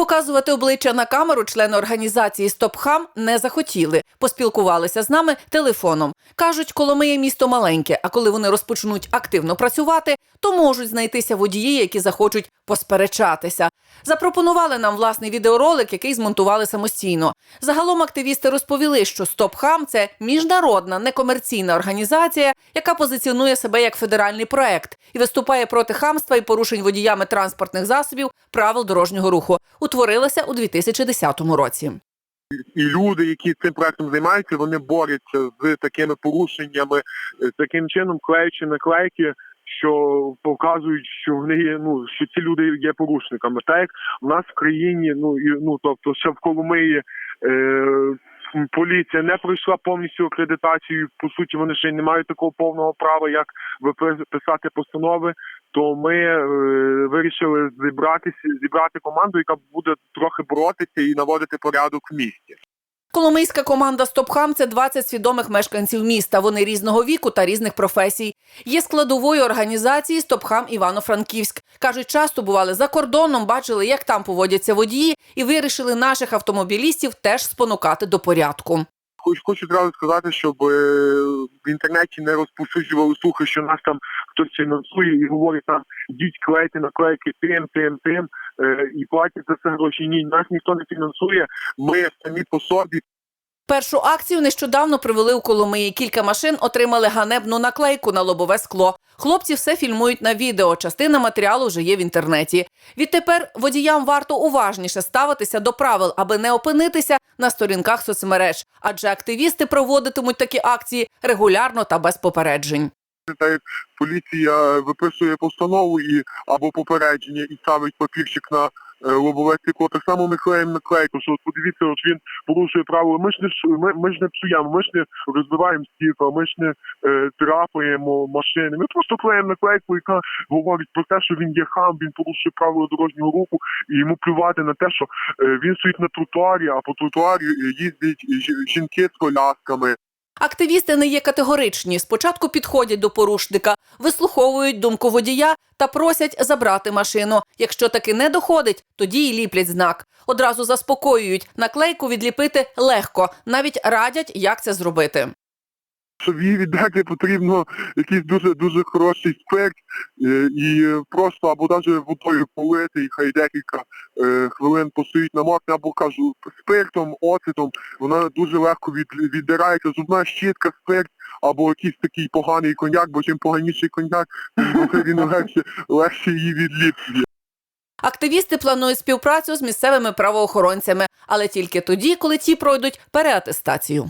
Показувати обличчя на камеру члени організації «Стопхам» не захотіли. Поспілкувалися з нами телефоном. Кажуть, Коломиє місто маленьке, а коли вони розпочнуть активно працювати, то можуть знайтися водії, які захочуть посперечатися. Запропонували нам власний відеоролик, який змонтували самостійно. Загалом активісти розповіли, що «Стопхам» – це міжнародна некомерційна організація, яка позиціонує себе як федеральний проект і виступає проти хамства і порушень водіями транспортних засобів правил дорожнього руху. Утворилася у 2010 році. і люди, які цим проектом займаються, вони борються з такими порушеннями, таким чином клеючи наклейки, що показують, що вони є, ну що ці люди є порушниками. Так як в нас в країні, ну і ну тобто ще в Коломиї. Е, Поліція не пройшла повністю акредитацію. По суті, вони ще й не мають такого повного права, як писати постанови. То ми е, вирішили зібратися, зібрати команду, яка буде трохи боротися і наводити порядок в місті. Коломийська команда «Стопхам» – це 20 свідомих мешканців міста. Вони різного віку та різних професій. Є складовою організації «Стопхам Івано-Франківськ». Кажуть, часто бували за кордоном, бачили, як там поводяться водії, і вирішили наших автомобілістів теж спонукати до порядку. Хоч хочу одразу сказати, щоб е, в інтернеті не розповсюджували слухи, що нас там хтось фінансує і говорить нам йдіть клейте наклейки тим, тим, тим і платять за це гроші. Ні, нас ніхто не фінансує. Ми самі по собі Першу акцію нещодавно привели у Коломиї. Кілька машин отримали ганебну наклейку на лобове скло. Хлопці все фільмують на відео. Частина матеріалу вже є в інтернеті. Відтепер водіям варто уважніше ставитися до правил, аби не опинитися на сторінках соцмереж, адже активісти проводитимуть такі акції регулярно та без попереджень. Так поліція виписує постанову і або попередження і ставить папірчик на е, лобове стекло. Так само ми клеїмо наклейку, що от подивіться, от він порушує правила. Ми ж не ми, ми ж не псуємо, ми ж не розбиваємо стікла, ми ж не е, трапаємо машини. Ми просто клеїмо наклейку, яка говорить про те, що він є хам, він порушує правила дорожнього руху, і йому плювати на те, що е, він стоїть на тротуарі, а по тротуарі е, їздять жінки з колясками. Активісти не є категоричні. Спочатку підходять до порушника, вислуховують думку водія та просять забрати машину. Якщо таки не доходить, тоді й ліплять знак. Одразу заспокоюють. Наклейку відліпити легко, навіть радять, як це зробити. Щоб її віддати, потрібно якийсь дуже дуже хороший спирт е, і просто або навіть водою полити, і хай декілька е, хвилин постоїть на мокне, або кажу, спиртом, оцетом, вона дуже легко від, віддирається. Зубна щітка, спирт, або якийсь такий поганий коньяк, бо чим поганіший коньяк, тим він легше, легше її відліплює. Активісти планують співпрацю з місцевими правоохоронцями, але тільки тоді, коли ті пройдуть переатестацію.